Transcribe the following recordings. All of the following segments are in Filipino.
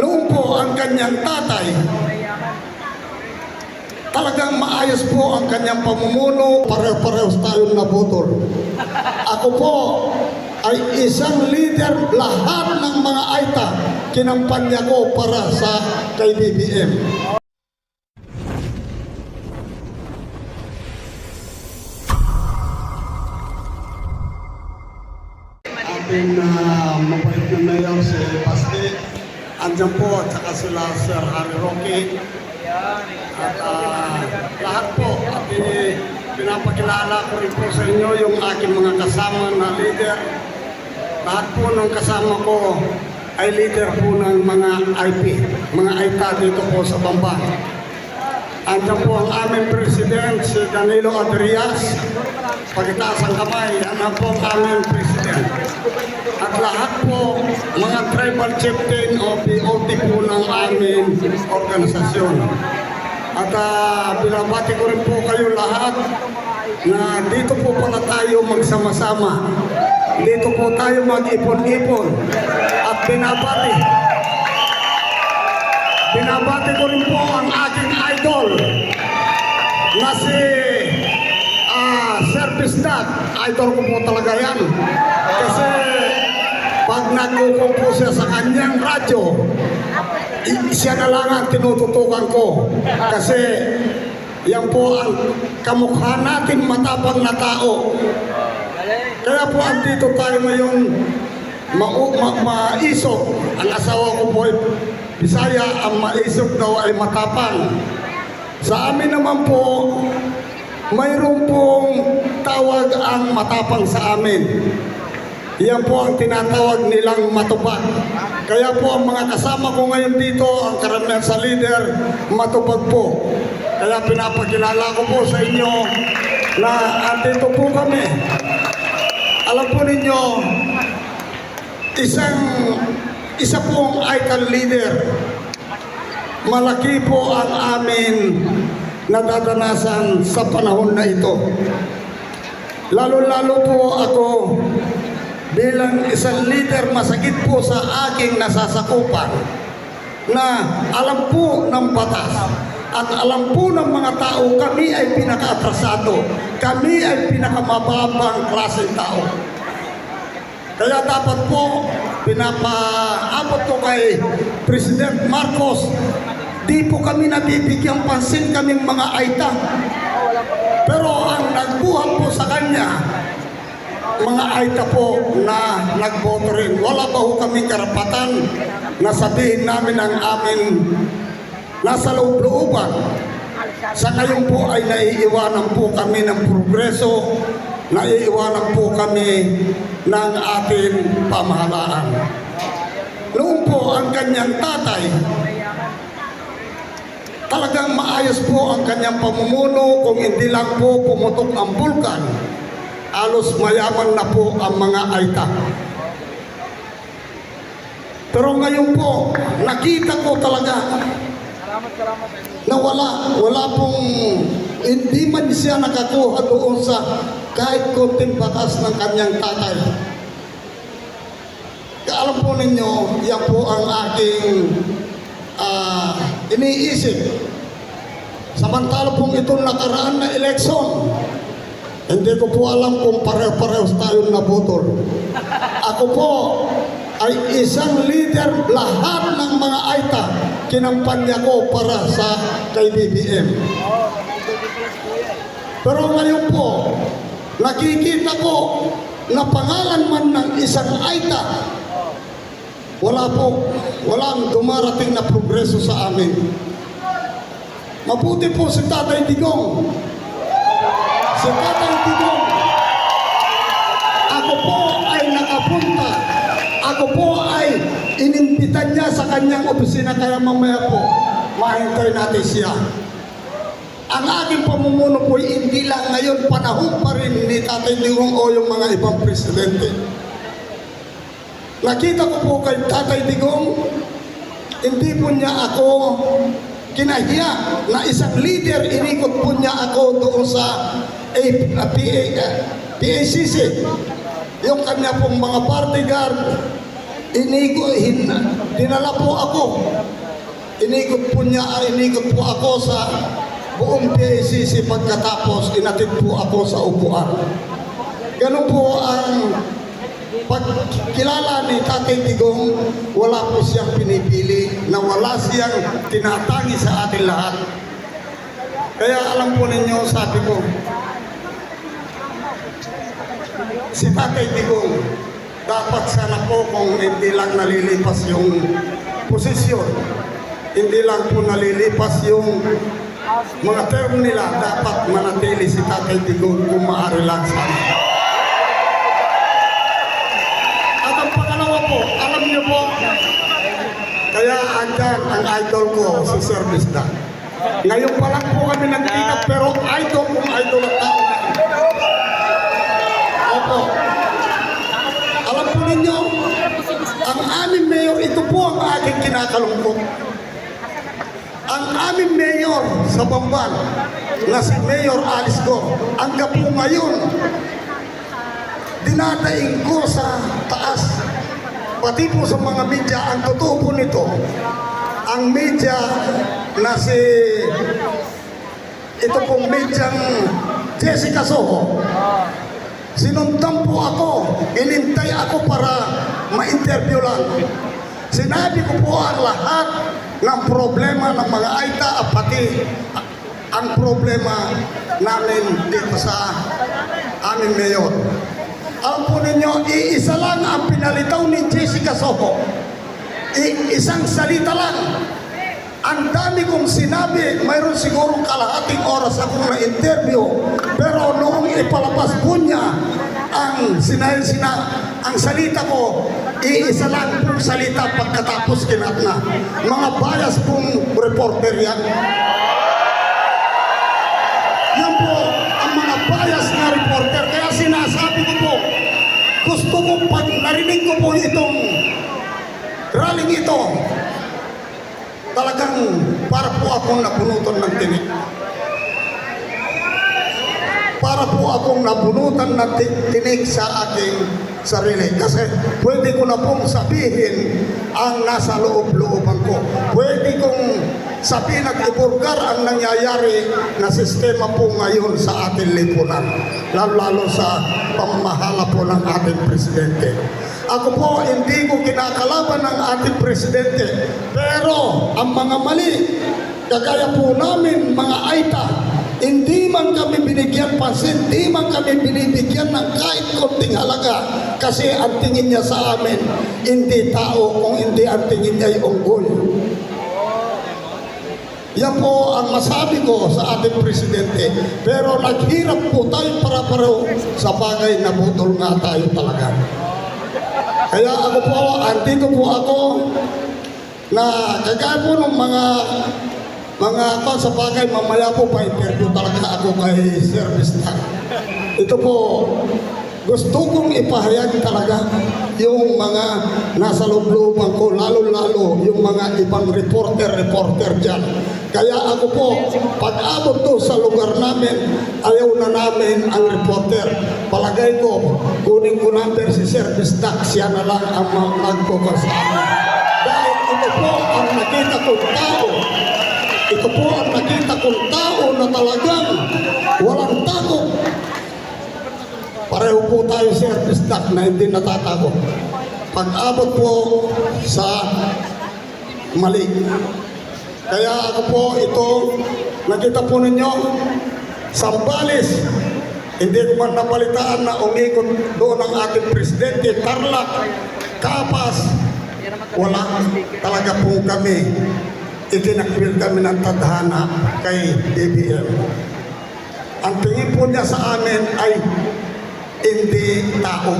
Noon po ang kanyang tatay, talagang maayos po ang kanyang pamumuno, pare-parehos tayong nabutol. Ako po ay isang leader lahat ng mga AITA kinampanya ko para sa kay BBM. ating uh, mabait na mayor si Basti. Andyan po at saka sila Sir Harry Roque. At ah, lahat po, at eh, pinapakilala ko rin po sa inyo yung aking mga kasama na leader. Lahat po ng kasama ko ay leader po ng mga IP, mga ITA dito po sa Bambang. Andiyan po ang aming president, si Danilo Adrias. Pagkitaas ang kamay, yan po ang aming president. At lahat po, mga tribal chieftain o POT po ng aming organisasyon. At uh, binabati ko rin po kayo lahat na dito po pala tayo magsama-sama. Dito po tayo mag-ipon-ipon. At binabati, Binabati ko rin po ang aking idol na si ah, Service Dad. Idol ko po talaga yan. Kasi pag nagkukong po siya sa kanyang radyo, siya na lang ang tinututukan ko. Kasi yan po ang kamukha natin matapang na tao. Kaya po andito tayo ngayon mau ma, maisog. Ang asawa ko po ay Bisaya, ang maisog daw ay matapang. Sa amin naman po, mayroon pong tawag ang matapang sa amin. Yan po ang tinatawag nilang matupag. Kaya po ang mga kasama ko ngayon dito, ang karamihan sa leader, matupag po. Kaya pinapakilala ko po sa inyo na andito po kami. Alam po ninyo, isang isa pong icon leader. Malaki po ang amin nadadanasan sa panahon na ito. Lalo-lalo po ako bilang isang leader masakit po sa aking nasasakupan na alam po ng batas at alam po ng mga tao kami ay pinakaatrasado. Kami ay pinakamababang klaseng tao. Kaya dapat po, pinapaabot ko kay President Marcos, di po kami nabibigyan pansin kaming mga aita. Pero ang nagbuhat po sa kanya, mga aita po na nagboto rin. Wala ba ho kaming karapatan na sabihin namin ang amin nasa loob-looban. Sa ngayon po ay naiiwanan po kami ng progreso, naiiwanan po kami ng ating pamahalaan. Noon po ang kanyang tatay, talagang maayos po ang kanyang pamumuno kung hindi lang po pumutok ang bulkan. Alos mayaman na po ang mga aita. Pero ngayon po, nakita ko talaga na wala, wala pong, hindi man siya nakakuha doon sa kahit konting bakas ng kanyang tatay. Kaya alam po ninyo, yan po ang aking ah, iniisip. Samantala pong itong nakaraan na eleksyon, hindi ko po alam kung pare-parehos tayong nabutol. Ako po ay isang leader lahat ng mga AITA kinampanya ko para sa kay BBM. Pero ngayon po, nakikita ko na pangalan man ng isang AITA, wala po, walang dumarating na progreso sa amin. Mabuti po si Tatay Digong. Si Tatay Digong. Ako po ay nakapunta. Ako po ay inimbitan sa kanyang opisina kaya mamaya po mahintay natin siya. Ang aking pamumuno po ay hindi lang ngayon panahon pa rin ni Tatay Digong o yung mga ibang presidente. Nakita ko po kay Tatay Digong, hindi po niya ako kinahiya na isang leader, inikot po niya ako doon sa A, a, PA, ah, PACC. Yung kanya pong mga party guard, inigo, hin, dinala po ako. Inikot po niya, inikot po ako sa buong PACC pagkatapos inatid po ako sa upuan. Ganun po ang pagkilala ni Tatay Digong, wala po siyang pinipili na wala siyang tinatangi sa atin lahat. Kaya alam po ninyo, sabi ko, si Tatay Digong, dapat sana po kung hindi lang nalilipas yung posisyon, hindi lang po nalilipas yung mga term nila, dapat manatili si Tatay Digong kung maaari lang sana. At ang pangalawa po, alam niyo po, kaya andyan ang idol ko, si Sir Bisda. Ngayon pa lang po kami nagkita, pero idol at tao na. Opo. Alam po ninyo, ang aming mayor, ito po ang aking kinakalungkot. Ang aming mayor sa Bamban, na si Mayor Alice Go, hanggang po ngayon, dinadaing ko sa taas. Pati po sa mga media, ang totoo po nito, ang media na si ito pong medyang Jessica Soho, sinundan po ako, inintay ako para ma-interview lang. Sinabi ko po ang lahat ng problema ng mga Aita at pati ang problema namin dito sa aming mayor. Alam po ninyo, iisa lang ang pinalitaw ni Jessica Soho. I- isang salita lang. Ang dami kong sinabi, mayroon sigurong kalahating oras akong na-interview. Pero noong ipalabas po niya ang sina, sina, ang salita ko, iisa lang pong salita pagkatapos kinat na. Mga bias pong reporter yan. Yan po ang mga bias na reporter. Kaya sinasabi ko po, gusto ko pag narinig ko po itong rallying ito, talagang para po akong napunutan ng tinik. Para po akong nabunutan ng ti- tinik sa aking sarili. Kasi pwede ko na pong sabihin ang nasa loob-looban ko. Pwede kong sabihin at ibulgar ang nangyayari na sistema po ngayon sa ating lipunan. Lalo-lalo sa pamahala po ng ating presidente. Ako po, hindi ko kinakalaban ng ating presidente. Pero ang mga mali, kagaya po namin mga Aita, hindi man kami binigyan pansin, hindi man kami binibigyan ng kahit konting halaga kasi ang tingin niya sa amin, hindi tao kung hindi ang tingin niya ay unggoy. Yan po ang masabi ko sa ating presidente. Pero naghirap po tayo para pareho sa bagay na budol nga tayo talaga. Kaya ako po, andito po ako na kagaya po ng mga mga ako sa bagay, mamaya po pa interview talaga ako kay Sir Bistan. Ito po, gusto kong ipahayag talaga yung mga nasa loob-looban ko, lalo-lalo yung mga ibang reporter-reporter dyan. Kaya ako po, pag abot to sa lugar namin, ayaw na namin ang reporter. Palagay ko, kunin ko number si Sir Bistak, siya na lang ang magkukor sa amin. Dahil ito po ang nakita kong tao ito po ang nakita kong tao na talagang walang takot. Pareho po tayo sa artistak na hindi natatakot. Pag-abot po sa mali. Kaya ako po ito, nakita po ninyo, Sambales, hindi ko man napalitaan na umikot doon ang ating presidente, Tarlac, Kapas, wala talaga po kami itinakwil kami ng tadhana kay BBM. Ang tingin po niya sa amin ay hindi tao.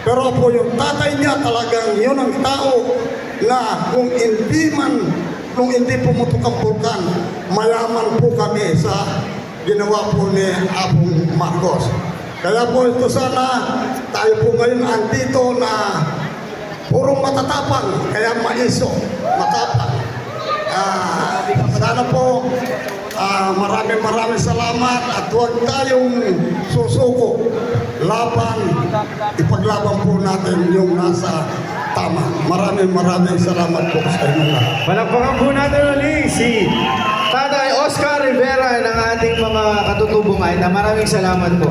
Pero po yung tatay niya talagang yun ang tao na kung hindi man, kung hindi pumutok ang vulkan, mayaman po kami sa ginawa po ni Apong Marcos. Kaya po ito sana, tayo po ngayon andito na puro matatapang, kaya maiso, matapang. Ah, sana po Ah, maraming maraming salamat at huwag tayong susuko. Laban, ipaglaban po natin yung nasa tama. Maraming maraming salamat po sa inyo lahat. Palakpakan po natin ulit si Tatay Oscar Rivera ng ating mga katutubong ay na maraming salamat po.